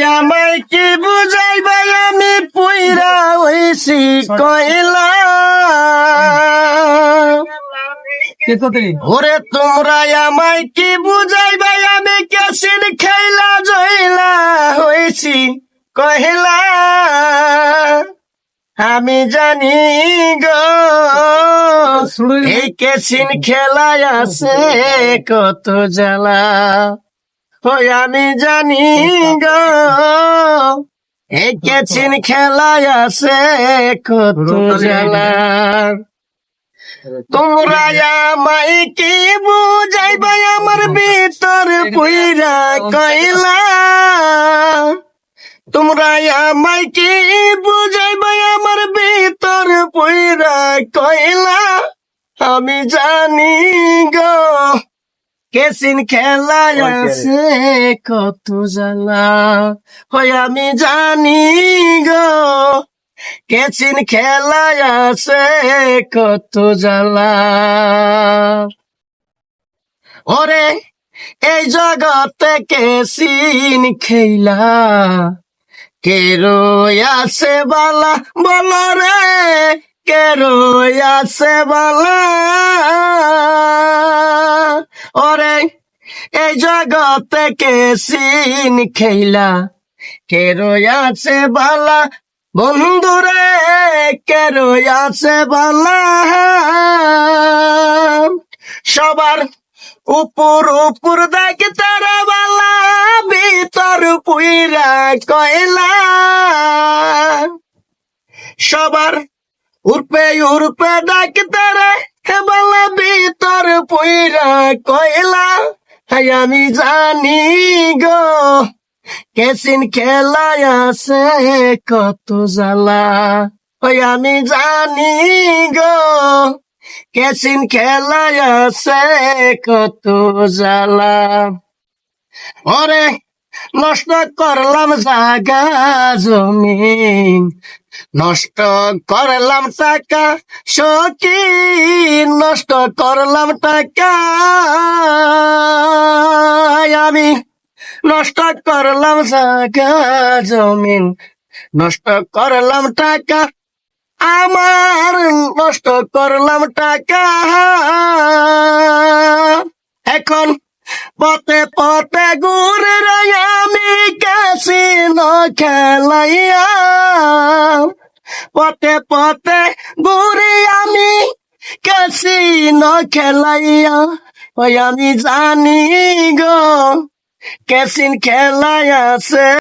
আমায় কি বুঝাইবাই আমি পুইরা হইছি? কইলা। ওরে তোমরা আমায় কি বুঝাইবাই আমি কেসিন খেলা জইলা হইছি? কহিলা আমি জানি গো এই কেসিন খেলায় আছে কত জ্বালা। ওই আমি জানি গো। এই কেসিন খেলায় আছে কত জ্বালা তোমরা আমায় কি বুঝাইবে আমার ভিতর পুইরা কইলা? তোমরা আমায় কি বুঝাইবে আমার ভিতর পুইরা কইলা? আমি জানি গো। কেসিন খেলায় আছে কত জ্বালা? হয় আমি জানি গো কেসিন খেলায় আছে কত জ্বালা? ওরে এই জগতে কেসিন খেলা কে আছে বালা? বল রে কে আছে বালা? ওরে, এই জগতে কেসিন খেলা কে আছে বালা? বন্ধুরে কে আছে বালা? সবার উপর উপর দেখে তারা বালা, ভিতর পুইরা কয়লা সবার উর্পে উর্পে ডাকে তারা পুইরা কয়লা হাই আমি জানি গো, কেসিন খেলায় আছে কত জ্বালা। ওই আমি জানি গো, কেসিন খেলায় আছে কত জ্বালা। ওরে, নষ্ট করলাম জাগা জমিন নষ্ট করলাম টাকা সকি নষ্ট করলাম টাকা। আমি নষ্ট করলাম জাগা জমিন, নষ্ট করলাম টাকা। আমার নষ্ট করলাম টাকা। এখন পথে পথে ঘুরে রে কাসিন খেলাইয়া পথে পথে ঘুরি আমি কাসিন খেলাইয়া ওই আমি জানি গো খেলায় আছে